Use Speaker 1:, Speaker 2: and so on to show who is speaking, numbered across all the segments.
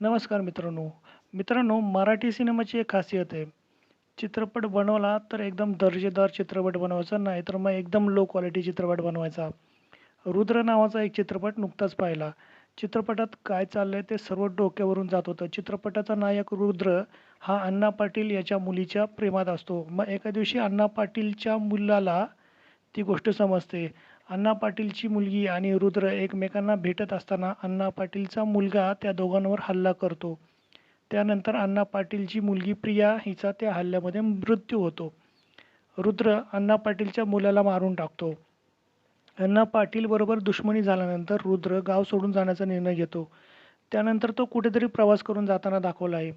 Speaker 1: नमस्कार मित्रांनो. मित्रांनो मराठी सिनेमाची एक खासियत आहे. चित्रपट बनवला तर एकदम दर्जेदार चित्रपट बनवायचा नाही तर मग एकदम लो क्वालिटी चित्रपट बनवायचा. रुद्र नावाचा एक चित्रपट नुकताच पाहिला. चित्रपटात काय चाललंय ते सर्व डोक्यावरून जात होतं. चित्रपटाचा नायक रुद्र हा अण्णा पाटील याच्या मुलीच्या प्रेमात असतो. मग एका दिवशी अण्णा पाटीलच्या मुलाला ती गोष्ट समजते. अण्णा पाटीलची मुलगी आणि रुद्र एकमेकांना भेटत असताना अण्णा पाटीलचा मुलगा त्या दोघांवर हल्ला करतो. त्यानंतर अण्णा पाटीलची मुलगी प्रिया हिचा त्या हल्ल्यामध्ये मृत्यू होतो. रुद्र अण्णा पाटीलच्या मुलाला मारून टाकतो. अण्णा पाटीलबरोबर दुश्मनी झाल्यानंतर रुद्र गाव सोडून जाण्याचा निर्णय घेतो. त्यानंतर तो कुठेतरी प्रवास करून जाताना दाखवला आहे.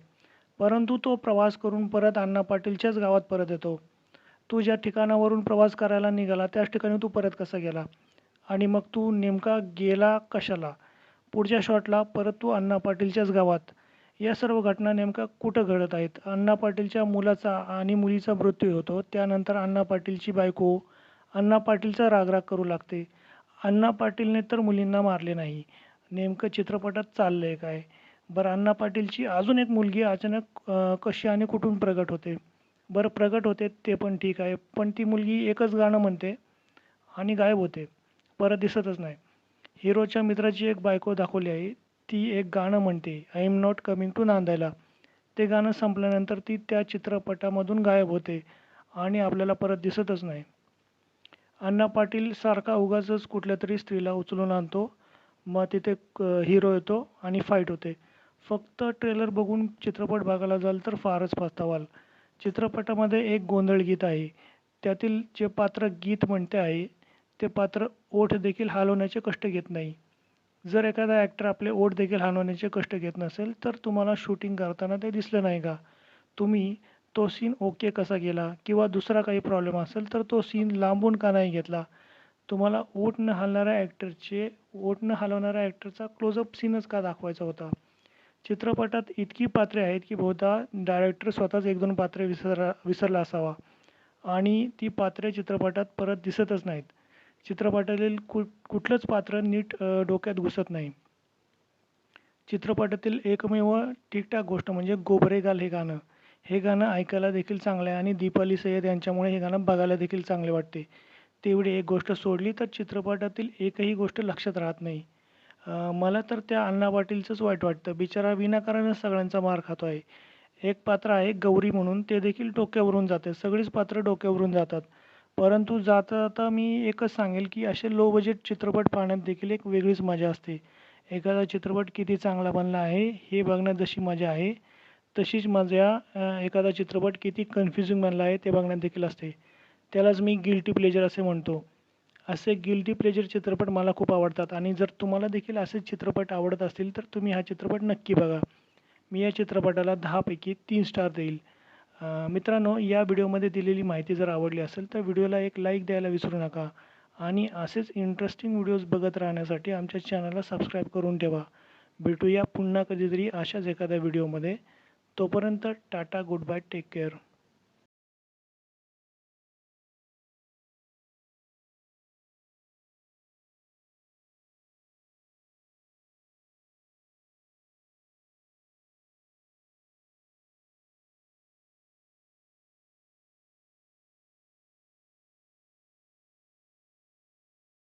Speaker 1: परंतु तो प्रवास करून परत अण्णा पाटीलच्याच गावात परत येतो. तू ज्या ठिकाणावरून प्रवास करायला निघाला त्याच ठिकाणी तू परत कसा गेला? आणि मग तू नेमका गेला कशाला? पुढच्या शॉटला परत तू अण्णा पाटीलच्याच गावात. या सर्व घटना नेमका कुठं घडत आहेत? अण्णा पाटीलच्या मुलाचा आणि मुलीचा मृत्यू होतो त्यानंतर अण्णा पाटीलची बायको अण्णा पाटीलचा रागराग करू लागते. अण्णा पाटीलने तर मुलींना मारले नाही. नेमकं चित्रपटात चाललं आहे काय? बरं अण्णा पाटीलची अजून एक मुलगी अचानक कशी आणि कुठून प्रगट होते? बरं प्रगट होते ते पण ठीक आहे. पण ती मुलगी एकच गाणं म्हणते आणि गायब होते. परत दिसतच नाही. हिरोच्या मित्राची एक बायको दाखवली आहे. ती एक गाणं म्हणते I am not coming to नांदायला. ते गाणं संपल्यानंतर ती त्या चित्रपटामधून गायब होते आणि आपल्याला परत दिसतच नाही. अण्णा पाटील सारखा उगाचच कुठल्या तरी स्त्रीला उचलून आणतो. मग तिथे हिरो येतो आणि फाईट होते. फक्त ट्रेलर बघून चित्रपट बघायला जाल तर फारच पस्तावाल चित्रपटामध्ये एक गोंधळ गीत आहे. त्यातील जे पात्र गीत म्हणते आहे ते पात्र ओठ देखील हलवण्याचे कष्ट घेत नाही. जर एखादा ॲक्टर आपले ओठ देखील हलवण्याचे कष्ट घेत नसेल तर तुम्हाला शूटिंग करताना ते दिसलं नाही का? तुम्ही तो सीन ओके कसा गेला? किंवा दुसरा काही प्रॉब्लेम असेल तर तो सीन लांबून का नाही घेतला? तुम्हाला ओठ न हलणाऱ्या ॲक्टरचे ओठ न हलवणाऱ्या ॲक्टरचा क्लोजअप सीनच का दाखवायचा होता? चित्रपटात इतकी पात्रे आहेत की बहुधा डायरेक्टर स्वतःच एक दोन पात्रे विसरा विसरला असावा. आणि ती पात्रे चित्रपटात परत दिसतच नाहीत. चित्रपटातील कु कुठलंच पात्र नीट डोक्यात घुसत नाही. चित्रपटातील एकमेव ठीकठाक गोष्ट म्हणजे गोबरेगाल हे गाणं. हे गाणं ऐकायला देखील चांगलं आहे आणि दीपाली सय्यद यांच्यामुळे हे गाणं बघायला देखील चांगले वाटते. तेवढी एक गोष्ट सोडली तर चित्रपटातील एकही गोष्ट लक्षात राहत नाही. मला तर त्या अण्णा पाटीलचंच वाईट वाटतं. बिचारा विनाकारणच सगळ्यांचा मार खातो आहे. एक पात्र आहे गौरी म्हणून ते देखील डोक्यावरून जाते. सगळीच पात्र डोक्यावरून जातात. परंतु जाता जाता मी एकच सांगेल की असे लो बजेट चित्रपट पाहण्यात देखील एक वेगळीच मजा असते. एखादा चित्रपट किती चांगला बनला आहे हे बघण्यात जशी मजा आहे तशीच मजा एखादा चित्रपट किती कन्फ्युजिंग बनला आहे ते बघण्यात देखील असते. त्यालाच मी गिल्टी प्लेजर असे म्हणतो. असे गिल्टी प्लेजर चित्रपट मला खूप आवडतात. आणि जर तुम्हाला देखील असे चित्रपट आवडत असतील तर तुम्ही हा चित्रपट नक्की बघा. मी या चित्रपटाला दहापैकी तीन स्टार देईल. मित्रांनो या व्हिडिओमध्ये दिलेली माहिती जर आवडली असेल तर व्हिडिओला एक लाईक द्यायला विसरू नका. आणि असेच इंटरेस्टिंग व्हिडिओज बघत राहण्यासाठी आमच्या चॅनलला सबस्क्राईब करून ठेवा. भेटूया पुन्हा कधीतरी अशाच एखाद्या व्हिडिओमध्ये तोपर्यंत tata good bye take care